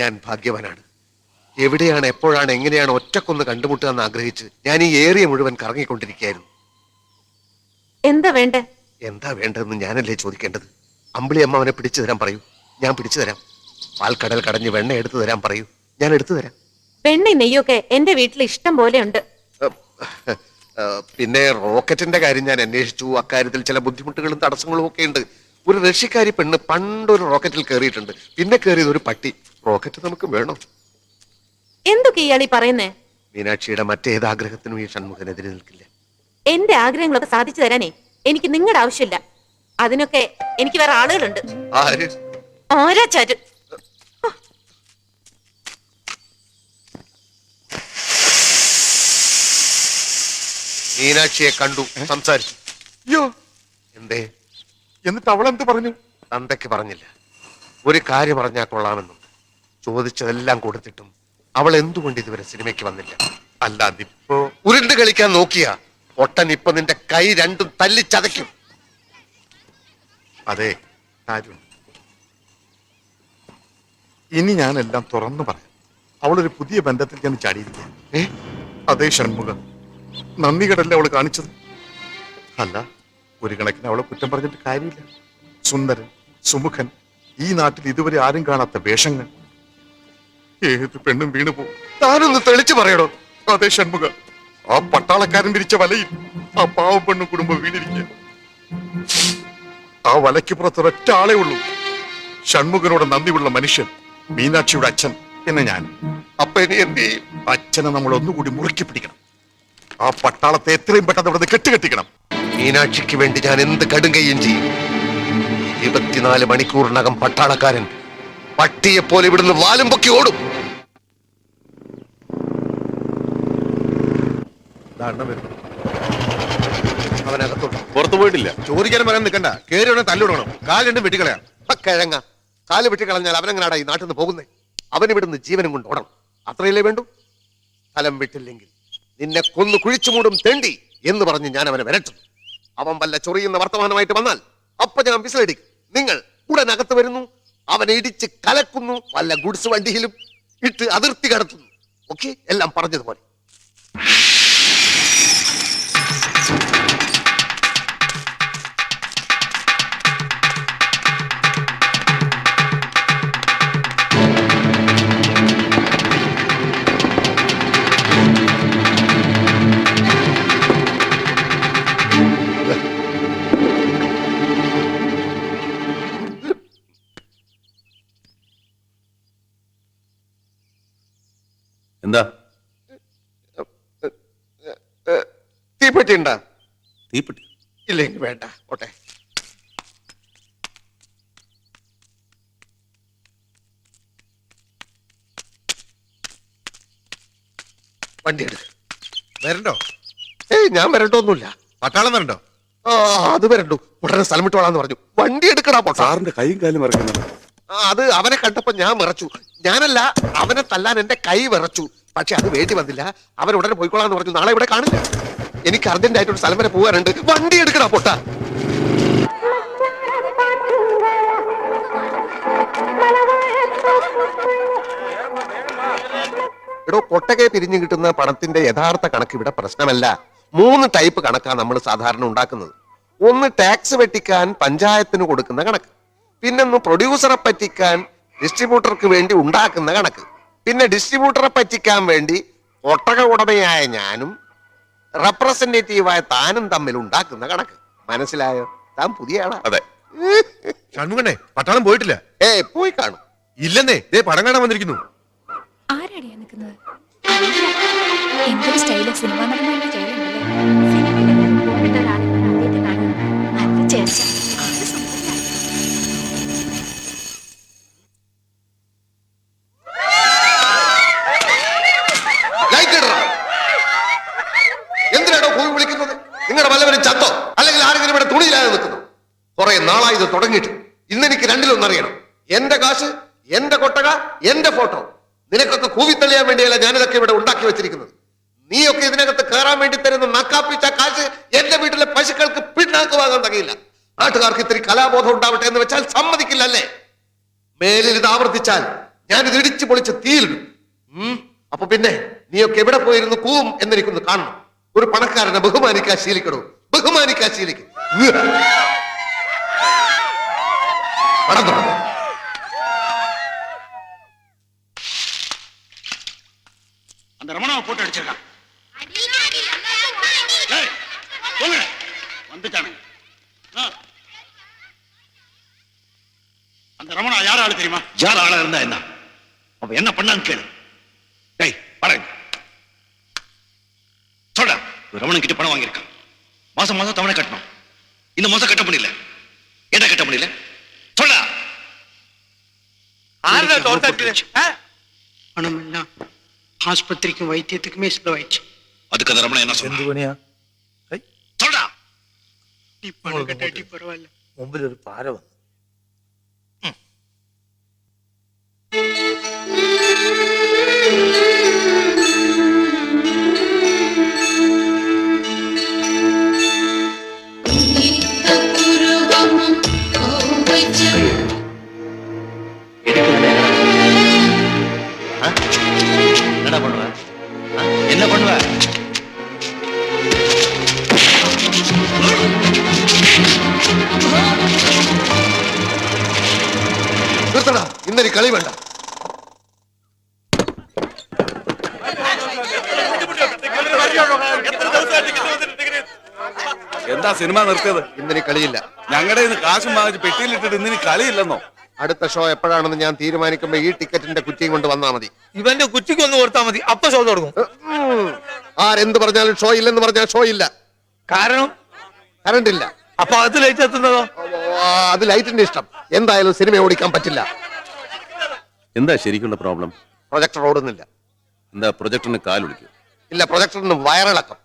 ഞാൻ ഭാഗ്യവാനാണ്. എവിടെയാണ് എപ്പോഴാണ് എങ്ങനെയാണ് ഒറ്റക്കൊന്ന് കണ്ടുമുട്ടുക എന്ന് ആഗ്രഹിച്ച് ഞാൻ ഈ ഏറിയ മുഴുവൻ കറങ്ങിക്കൊണ്ടിരിക്കുകയായിരുന്നു. എന്താ വേണ്ടേ? എന്താ വേണ്ടതെന്ന് ഞാനല്ലേ ചോദിക്കേണ്ടത്? അമ്പിളി അമ്മ അവനെ പിടിച്ചു തരാൻ പറയൂ. ഞാൻ പിടിച്ചു തരാം. പാൽക്കടൽ കടഞ്ഞ് വെണ്ണ എടുത്തു തരാൻ പറയൂ. ഞാൻ എടുത്തു തരാം. വെണ്ണ നെയ്യൊക്കെ എന്റെ വീട്ടിൽ ഇഷ്ടം പോലെ ഉണ്ട്. പിന്നെ റോക്കറ്റിന്റെ കാര്യം ഞാൻ അന്വേഷിച്ചു. അക്കാര്യത്തിൽ ചില ബുദ്ധിമുട്ടുകളും തടസ്സങ്ങളും ഒക്കെ ഉണ്ട്. ഒരു റഷ്യക്കാരി പെണ്ണ് പണ്ടൊരു റോക്കറ്റിൽ കയറിയിട്ടുണ്ട്. പിന്നെ കയറിയത് ഒരു പട്ടി. റോക്കറ്റ് നമുക്ക് വേണം. എന്തൊക്കെ ഈ പറയുന്നേ? മീനാക്ഷിയുടെ മറ്റേത് ആഗ്രഹത്തിനും ഈ ഷൺമുഖനെതിരെ നിൽക്കില്ല. എന്റെ ആഗ്രഹങ്ങളൊക്കെ സാധിച്ചു തരാനേ എനിക്ക് നിങ്ങളുടെ ആവശ്യമില്ല. അതിനൊക്കെ എനിക്ക് വേറെ ആളുകളുണ്ട്. ആര്? ആരാ ചാര്? മീനാക്ഷിയെ കണ്ടു സംസാരിച്ചു. അയ്യോ. എന്തേ? എന്നിട്ട് അവൾ എന്ത് പറഞ്ഞു? തന്തയ്ക്ക് പറഞ്ഞില്ല. ഒരു കാര്യം പറഞ്ഞാൽ കൊള്ളാമെന്നുണ്ട്. ചോദിച്ചതെല്ലാം കൊടുത്തിട്ടും അവൾ എന്തുകൊണ്ട് ഇതുവരെ സിനിമയ്ക്ക് വന്നില്ല? അല്ല അതിപ്പോ ഉരുണ്ട് കളിക്കാൻ നോക്കിയ ഒട്ടൻ ഇപ്പൊ നിന്റെ കൈ രണ്ടും തല്ലി ചതയ്ക്കും. അതെ കാര്യം. ഇനി ഞാനെല്ലാം തുറന്നു പറയാം. അവളൊരു പുതിയ ബന്ധത്തിൽ ഞാൻ ചാടിയിരിക്കുക ഏ? അതേ ഷൺമുഖം. നന്ദി കടല്ലേ അവൾ കാണിച്ചത്. അല്ല. ഒരു കണക്കിന് അവളെ കുറ്റം പറഞ്ഞിട്ട് കാര്യമില്ല. സുന്ദരൻ സുമുഖൻ ഈ നാട്ടിൽ ഇതുവരെ ആരും കാണാത്ത വേഷങ്ങൾ. ഏത് പെണ്ണും വീണു പോകും. താനൊന്ന് തെളിച്ചു പറയണോ അതെ ഷൺമുഖ. ആ പട്ടാളക്കാരൻ വിരിച്ച വലയിൽ ആ പാവ പെണ്ണും കുടുംബം വീണിരിക്കുക ആ വലയ്ക്ക് പുറത്ത് ഒരൊറ്റ ആളേ ഉള്ളൂ. ഷൺമുഖനോട് നന്ദിയുള്ള മനുഷ്യൻ മീനാക്ഷിയുടെ അച്ഛൻ എന്നെ ഞാൻ. അപ്പൊ ഇനി എന്ത് അച്ഛനെ നമ്മൾ ഒന്നുകൂടി മുറുക്കി പിടിക്കണം. ആ പട്ടാളത്തെ എത്രയും പെട്ടെന്ന് ഇവിടെ കെട്ടുകെട്ടിക്കണം മീനാക്ഷിക്ക് വേണ്ടി ഞാൻ എന്ത് കടുങ്കയും ചെയ്യും? ഇരുപത്തിനാല് മണിക്കൂറിനകം പട്ടാളക്കാരൻ പട്ടിയെ പോലെ ഇവിടുന്ന് വാലും പൊക്കി ഓടും. പുറത്തു പോയിട്ടില്ല. ചോദിക്കാനും പറയാൻ നിൽക്കണ്ട. കേറി ഉടനെ തല്ലിടണം കാൽ രണ്ടും വെട്ടിക്കളയാം. കിഴങ്ങ. കാൽ വെട്ടിക്കളഞ്ഞാൽ അവനെങ്ങനാടാ ഈ നാട്ടിൽ നിന്ന് പോകുന്നേ? അവൻ ഇവിടുന്ന് ജീവനും കൊണ്ട് ഓടണം. അത്രയല്ലേ വേണ്ടു? സ്ഥലം വിട്ടില്ലെങ്കിൽ നിന്നെ കൊന്നു കുഴിച്ചു മൂടും തെണ്ടി എന്ന് പറഞ്ഞ് ഞാൻ അവനെ വരട്ടും. അവൻ വല്ല ചൊറിയുന്ന വർത്തമാനമായിട്ട് വന്നാൽ അപ്പൊ ഞാൻ വിസിലടിക്കും. നിങ്ങൾ ഉടനകത്ത് വരുന്നു. അവനെ ഇടിച്ച് കലക്കുന്നു വല്ല ഗുഡ്സ് വണ്ടിയിലും ഇട്ട് അതിർത്തി കടത്തുന്നു. ഓക്കെ എല്ലാം പറഞ്ഞതുപോലെ. എന്താ? തീപ്പെട്ടി ഉണ്ടാ? തീപ്പെട്ടി? ഇല്ലെങ്കിൽ വേണ്ട ഓട്ടെ വണ്ടി എടുക്ക. വരണ്ടോ? ഏയ് ഞാൻ വരണ്ടോന്നുമില്ല. പട്ടാളം വരണ്ടോ? ആ അത് വരണ്ടു. ഉടനെ സ്ഥലം വിട്ടോളാന്ന് പറഞ്ഞു. വണ്ടി എടുക്കടാ സാറിന്റെ കൈയും കാലും ഇറക്കുന്നത് ആ, അത് അവനെ കണ്ടപ്പോ ഞാൻ വിറച്ചു. ഞാനല്ല അവനെ തല്ലാൻ എന്റെ കൈ വിറച്ചു. പക്ഷെ അത് വേണ്ടി വന്നില്ല. അവൻ ഉടനെ പോയിക്കോളാന്ന് പറഞ്ഞു. നാളെ ഇവിടെ കാണില്ല എനിക്ക് അർജന്റ് ആയിട്ട് ഒരു സ്ഥലം വരെ പോകാനുണ്ട്. വണ്ടി എടുക്കടാ പൊട്ട. എടോ കൊട്ടകെ പിരിഞ്ഞു കിട്ടുന്ന പണത്തിന്റെ യഥാർത്ഥ കണക്ക് ഇവിടെ പ്രശ്നമല്ല. മൂന്ന് ടൈപ്പ് കണക്കാണ് നമ്മൾ സാധാരണ ഉണ്ടാക്കുന്നത്. ഒന്ന് ടാക്സ് വെട്ടിക്കാൻ പഞ്ചായത്തിന് കൊടുക്കുന്ന കണക്ക്. പിന്നൊന്ന് പ്രൊഡ്യൂസറെ പറ്റിക്കാൻ ഡിസ്ട്രിബ്യൂട്ടർക്ക് വേണ്ടി ഉണ്ടാക്കുന്ന കണക്ക്. പിന്നെ ഡിസ്ട്രിബ്യൂട്ടറെ പറ്റിക്കാൻ വേണ്ടി ഒട്ടക ഉടമയായ ഞാനും റെപ്രസെന്റേറ്റീവായ താനും തമ്മിൽ ഉണ്ടാക്കുന്ന കണക്ക്. മനസ്സിലായോ? താൻ പുതിയ ആളാ. അതെ. ഷൺമുഖണ്ണേ പട്ടാളം പോയിട്ടില്ല. ഏ പോയി കാണും. ഇല്ലെന്നേ ദേ പടം കാണാൻ വന്നിരിക്കുന്നു. ആരാടിയാ നിൽക്കുന്നത്? എന്തൊരു സ്റ്റൈല സിനിമ നടന്മാരുടെ സ്റ്റൈലുണ്ടല്ലേ നല്ല നാളായി ഇത് തുടങ്ങിയിട്ട്. രണ്ടിലൊന്നും അറിയണം എന്റെ കാശ് എന്റെ കൊട്ടക എന്റെ ഫോട്ടോ. നിനക്കൊക്കെ കൂവിത്തള്ളിയാൻ വേണ്ടിയല്ല ഞാനിതൊക്കെ ഇവിടെ ഉണ്ടാക്കി വെച്ചിരിക്കുന്നത്. നീയൊക്കെ ഇതിനകത്ത് കയറാൻ വേണ്ടി തരുന്ന നക്കാപ്പിച്ച കാശ് എന്റെ വീട്ടിലെ പശുക്കൾക്ക് പിന്നാക്ക് വാങ്ങാൻ തകയില്ല. നാട്ടുകാർക്ക് ഇത്തിരി കലാബോധം ഉണ്ടാവട്ടെ എന്ന് വെച്ചാൽ സമ്മതിക്കില്ല അല്ലേ മേലിൽ ഇത് ആവർത്തിച്ചാൽ ഞാൻ ഇത് ഇടിച്ചു പൊളിച്ച് തീയിലിടും. അപ്പൊ പിന്നെ നീയൊക്കെ എവിടെ പോയിരുന്നു കൂവും എന്നെനിക്കൊന്ന് കാണണം. ഒരു പണക്കാരനെ ബഹുമാനിക്കാൻ ശീലിക്കണോ ബഹുമാനിക്കാൻ ശീലിക്കും. வணக்கம். அந்த ரமணாவை போட்டு அடிச்சிருக்கான். வந்துட்டானுங்க அந்த ரமணா யார் ஆளு தெரியுமா? யார் ஆளா இருந்தா என்ன? அப்ப என்ன பண்ணான்னு கேளு. டேய் பாருங்க சொல்ற. ரமணன் கிட்ட பணம் வாங்கியிருக்கான். மாசம் மாசம் தவணை கட்டணும். இந்த மாசம் கட்ட முடியல. என்ன கட்ட முடியல? சொல்லா ஆஸ்பத்திரிக்கும் வைத்தியத்துக்குமே செலவாயிடுச்சு. அதுக்கு அந்த ரமணா என்ன சொன்னா. சொல்றா பரவாயில்ல. ஒன்பது ஒரு பாறை എന്താ സിനിമ നിർത്തിയത്? ഇന്നിനി കളിയില്ല. ഞങ്ങളുടെ ഇന്ന് കാശും വാങ്ങിച്ച് പെട്ടിയിലിട്ടിട്ട് ഇന്നിനി കളിയില്ലെന്നോ? അടുത്ത ഷോ എപ്പോഴാണെന്ന് ഞാൻ തീരുമാനിക്കുമ്പോ ഈ ടിക്കറ്റിന്റെ കുറ്റിയും കൊണ്ട് വന്നാ മതി. ഇവന്റെ കുറ്റിക്ക് ഒന്ന് കൊടുത്താൽ മതി. അപ്പൊ ഷോ തുടങ്ങും. ആരെന്ത് പറഞ്ഞാലും ഷോ ഇല്ലെന്ന് പറഞ്ഞാൽ ഷോ ഇല്ല. കാരണം? കറണ്ട് ഇല്ല. അപ്പൊ അത് ലൈറ്റ് എത്തുന്നതോ? അത് ലൈറ്റിന്റെ ഇഷ്ടം. എന്തായാലും സിനിമ ഓടിക്കാൻ പറ്റില്ല. എന്താ ശരിക്കുള്ള പ്രോബ്ലം? പ്രൊജക്ടർ ഓടുന്നില്ല. എന്താ പ്രൊജക്ടറിന് കാലൊളിക്കും? ഇല്ല പ്രൊജക്ടറിന് വയറിളക്കം.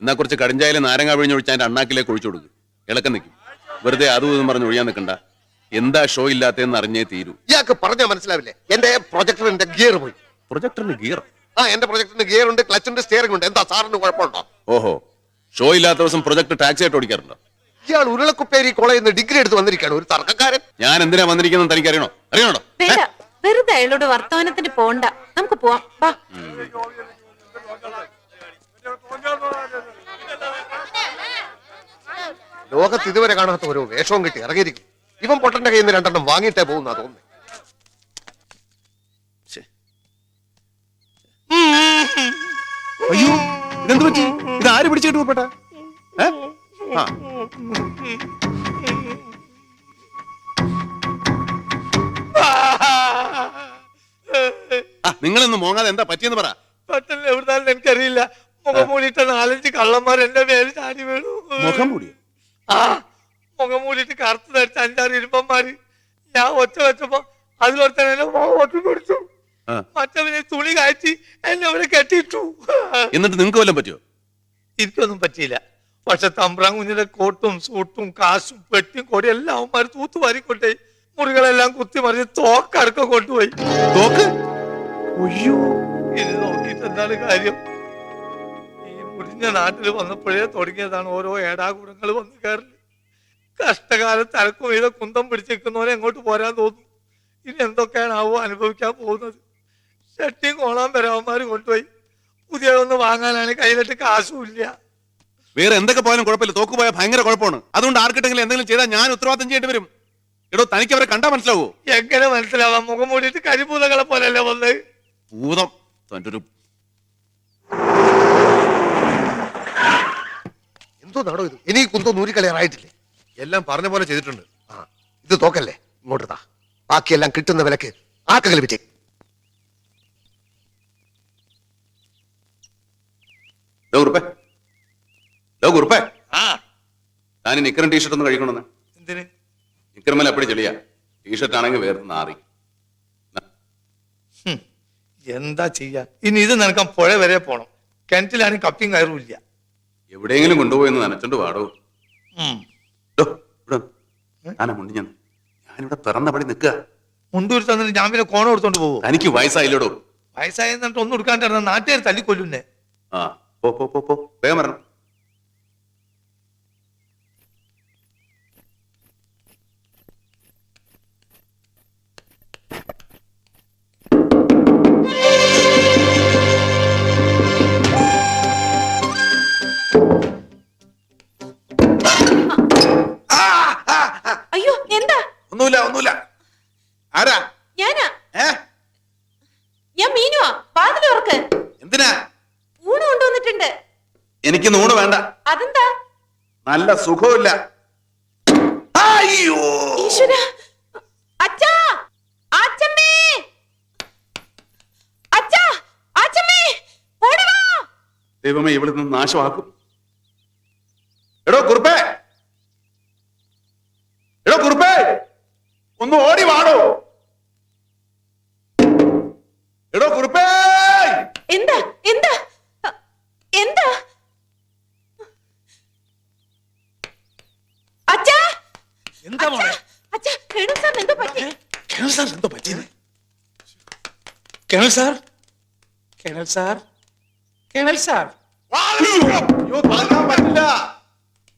എന്നാ കുറച്ച് കടിഞ്ചായാലും നാരങ്ങ പിഴിഞ്ഞൊഴിച്ച് അതിന്റെ അണ്ണാക്കിലേക്ക് ഒഴിച്ചു കൊടുക്കും. ഇളക്കം നിൽക്കും. വെറുതെ അതും ഇതും പറഞ്ഞ് ഒഴിയാൻ നിൽക്കണ്ട. എന്താ ഷോ ഇല്ലാത്തതെന്ന് അറിഞ്ഞേ തീരൂ. ഇയാൾക്ക് പറഞ്ഞാൽ മനസ്സിലാവില്ലേ? എന്റെ പ്രൊജക്ടറിന്റെ ഗിയർ പോയി. പ്രൊജക്ടറിന് ഗിയർ? ആ എന്റെ പ്രൊജക്ടറിന് ഗിയർ ഉണ്ട് ക്ലച്ച് ഉണ്ട് സ്റ്റിയറിംഗ് ഉണ്ട്. എന്താ സാറിന് കുഴപ്പമുണ്ടോ? ഓഹോ. ഷോ ഇല്ലാത്ത ദിവസം പ്രൊജക്ട് ടാക്സി ആയിട്ട് ഓടിക്കാറുണ്ടോ? ഇയാൾ ഉരുളക്കുപ്പേരി കോളേജിൽ നിന്ന് ഡിഗ്രി എടുത്ത് വന്നിരിക്കുകയാണ്. ഒരു തർക്കക്കാരൻ. ഞാൻ എന്തിനാ വന്നിരിക്കുന്നത് തനിക്ക് അറിയണോ? അറിയണോ വേണ്ട. വെറുതെ അയാളോട് വർത്തമാനത്തിന് പോണ്ട. നമുക്ക് പോവാം. വാ. ലോകത്ത് ഇതുവരെ കാണാത്ത ഓരോ വേഷവും കിട്ടി ഇറങ്ങിയിരിക്കും ഇവൻ പൊട്ടന്റെ കയ്യിൽ നിന്ന് രണ്ടെണ്ണം വാങ്ങിയിട്ടേ പോകുന്ന തോന്നുന്നു. അയ്യോ ഇതെന്ത് പറ്റി? ഇത് ആര് പിടിച്ചിട്ട് ആ, നിങ്ങളൊന്ന് മോങ്ങാതെ എന്താ പറ്റിയെന്ന് പറ. പെട്ടെന്ന് എവിടുന്നാലും എനിക്കറിയില്ല. മുഖം മൂടിയിട്ട് നാലഞ്ച് കള്ളന്മാർ എന്റെ മേൽ ചാടി വീണു. മുഖം മൂടിയോ ആ മുഖം മൂടിയിട്ട് കറുത്ത് ധരിച്ച അഞ്ചാറ് ഇരുമ്പന്മാര് ഞാൻ ഒച്ച വെച്ചപ്പോ അതിലൊരുത്തൻ എന്നെ ഒറ്റ പിടിച്ചു. മറ്റവനെ തുണി കയറ്റി എന്നെ അവിടെ കെട്ടിയിട്ടു. എന്നിട്ട് നിങ്ങൾക്ക് വല്ലതും പറ്റിയോ? എനിക്കൊന്നും പറ്റിയില്ല. പക്ഷെ തമ്പ്രാൻ കുഞ്ഞിന്റെ കോട്ടും സൂട്ടും കാശും പെട്ടിയും കൊടിയും എല്ലാം അവന്മാർ തൂത്ത് വാരിക്കൊണ്ടേ മുറികളെല്ലാം കുത്തി മറിഞ്ഞ് തോക്കടക്കം കൊണ്ടുപോയി. തോക്ക്? അയ്യോ എന്താണ് കാര്യം? ഈ മുടിഞ്ഞ നാട്ടിൽ വന്നപ്പോഴേ തുടങ്ങിയതാണ് ഓരോ ഏടാകൂടങ്ങൾ വന്നു കയറൽ. കഷ്ടകാലത്ത് അലക്കും ചെയ്ത കുന്തം പിടിച്ചിരിക്കുന്നവരെ എങ്ങോട്ട് പോരാൻ തോന്നും? ഇനി എന്തൊക്കെയാണ് ആവോ അനുഭവിക്കാൻ പോകുന്നത്? ഷട്ടിയും കോളാൻ വരാവന്മാർ കൊണ്ടുപോയി. പുതിയതൊന്ന് വാങ്ങാനാണ് കയ്യിലിട്ട് കാശുമില്ല. വേറെ എന്തൊക്കെ പോയാലും കുഴപ്പമില്ല. തോക്ക് പോയാൽ ഭയങ്കര കുഴപ്പമാണ്. അതുകൊണ്ട് ആർക്കിട്ടെങ്കിലും എന്തെങ്കിലും ചെയ്താൽ ഞാൻ ഉത്തരവാദിത്തം ചെയ്യേണ്ടി വരും. എടോ തനിക്ക് അവരെ കണ്ടാ മനസ്സിലാവോ? എങ്ങനെ മനസ്സിലാവാം? മുഖം മൂടിയിട്ട് കരിപൂതകളെ പോലെയല്ലേ വന്നത്? ഭൂതം. തന്റെ ഒരു എന്തോ നാടോ ഇത്? ഇനി കുന്തോ നൂരി കളയാറായിട്ടില്ലേ എല്ലാം പറഞ്ഞ പോലെ ചെയ്തിട്ടുണ്ട്. ആ ഇത് തോക്കല്ലേ? ഇങ്ങോട്ട് താ. ബാക്കിയെല്ലാം കിട്ടുന്ന വിലക്ക് ആർക്കെങ്കിലും വിറ്റേ ലോ കുറുപ്പേ ലോ കുറുപ്പേ ആ. ഞാൻ ഈ നിക്കറും ടീഷർട്ട് ഒന്ന് കഴിക്കണമെന്ന്. എന്തിന്? നിക്കറുമല്ല എപ്പടി ചെളിയാ. ടീഷർട്ട് ആണെങ്കിൽ വേറെ നാറി എന്താ ചെയ്യാ? ഇനി ഇത് നനക്കാൻ പുഴ വരെ പോണം. കിണറ്റിലാണെങ്കിൽ കപ്പിയും കയറും ഇല്ല. എവിടെയെങ്കിലും കൊണ്ടുപോയെന്ന് നനച്ചോണ്ട് പാടോ മുണ്ടി ഞാൻ. ഞാനിവിടെ പിറന്നപടി നിൽക്കുക. മുണ്ടൂരി തന്നിട്ട് ഞാൻ പിന്നെ കോണം എടുത്തോണ്ട് പോകും എനിക്ക് വയസ്സായില്ലടോ. വയസ്സായി എന്നിട്ട് ഒന്നും എടുക്കാണ്ടിരുന്ന നാട്ടുകാർ തല്ലിക്കൊല്ലുന്നേ. ആ പോ പോ പോ പോ. വേഗം വരണം. വേണ്ട. അതെന്താ? നല്ല സുഖമില്ല അയ്യോ. ഈശ്വര. അച്ഛാ അച്ഛമ്മേ അച്ഛാ അച്ഛമ്മേ ഓടി വാ. ദൈവമേ ഇവിടെ നിന്ന് നാശമാക്കും. സാർ എന്തോ പറ്റിയത് colonel sir? Colonel sir? Colonel sir? അയ്യോ വരാൻ പറ്റില്ല.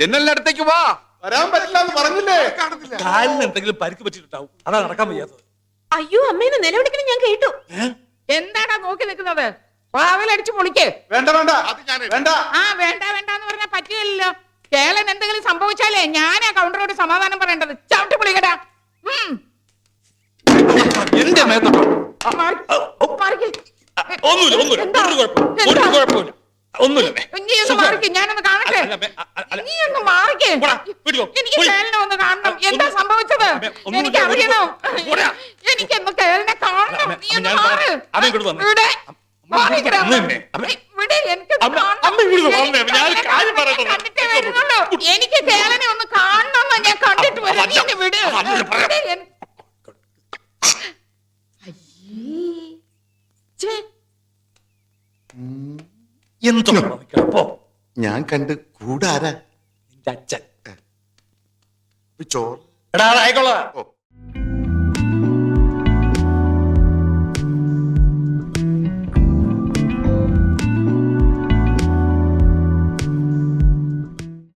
ജനലിന്റെ അടുത്തേക്ക് വാ. വരാൻ പറ്റില്ല എന്ന് പറഞ്ഞില്ലേ? കാലിന് എന്തെങ്കിലും പരിക്ക് പറ്റിയിട്ടുണ്ടാവും. അതാ നടക്കാൻ വയ്യാത്തത്. അയ്യോ അമ്മേന്ന് നിലവിളിക്കണം ഞാൻ കേട്ടു. എന്താടാ നോക്കി നിൽക്കുന്നത്? വാവിലടിച്ചു പൊളിക്ക്. വേണ്ട വേണ്ട. വേണ്ട. ആ വേണ്ട വേണ്ട എന്ന് പറഞ്ഞാൽ പറ്റില്ലല്ലോ. കേളൻ എന്തെങ്കിലും സംഭവിച്ചാലേ ഞാനാ കൗണ്ടറോട് സമാധാനം പറയേണ്ടത്. ചവിട്ടി പൊളിക്കടാ. എന്റെ മേത്തോ മാറി- ഒന്നുമില്ല ഒന്നുമില്ല ഒരു കുഴപ്പം ഒരു? കുഴപ്പമില്ല ഒന്നുമില്ല നീ ഒന്ന് മാറിക്ക് ഞാനൊന്ന് കാണട്ടെ. നീ ഒന്ന് മാറിക്ക്? എനിക്ക് പോയി. ഒന്ന് കാണണം എന്താ സംഭവിച്ചത് എനിക്ക് അറിയണം. എനിക്കൊന്ന് കേളിനെ കാണണം നീ ഒന്ന് മാറ് ഇവിടെ. എനിക്ക് കേളനെ ഒന്ന് കാണണം ഞാൻ കണ്ടിട്ട് വരാം വിട് അമ്മ, അമ്മ, പറയാം. ഇവിടെ എൻ- അയ്യേ. ഛേ, എന്തോ പോ. ഞാൻ കണ്ട് കൂടാരാ? നിന്റെ അച്ഛൻ. ചോറ്. എടാ ആയിക്കോളാം. ഓ.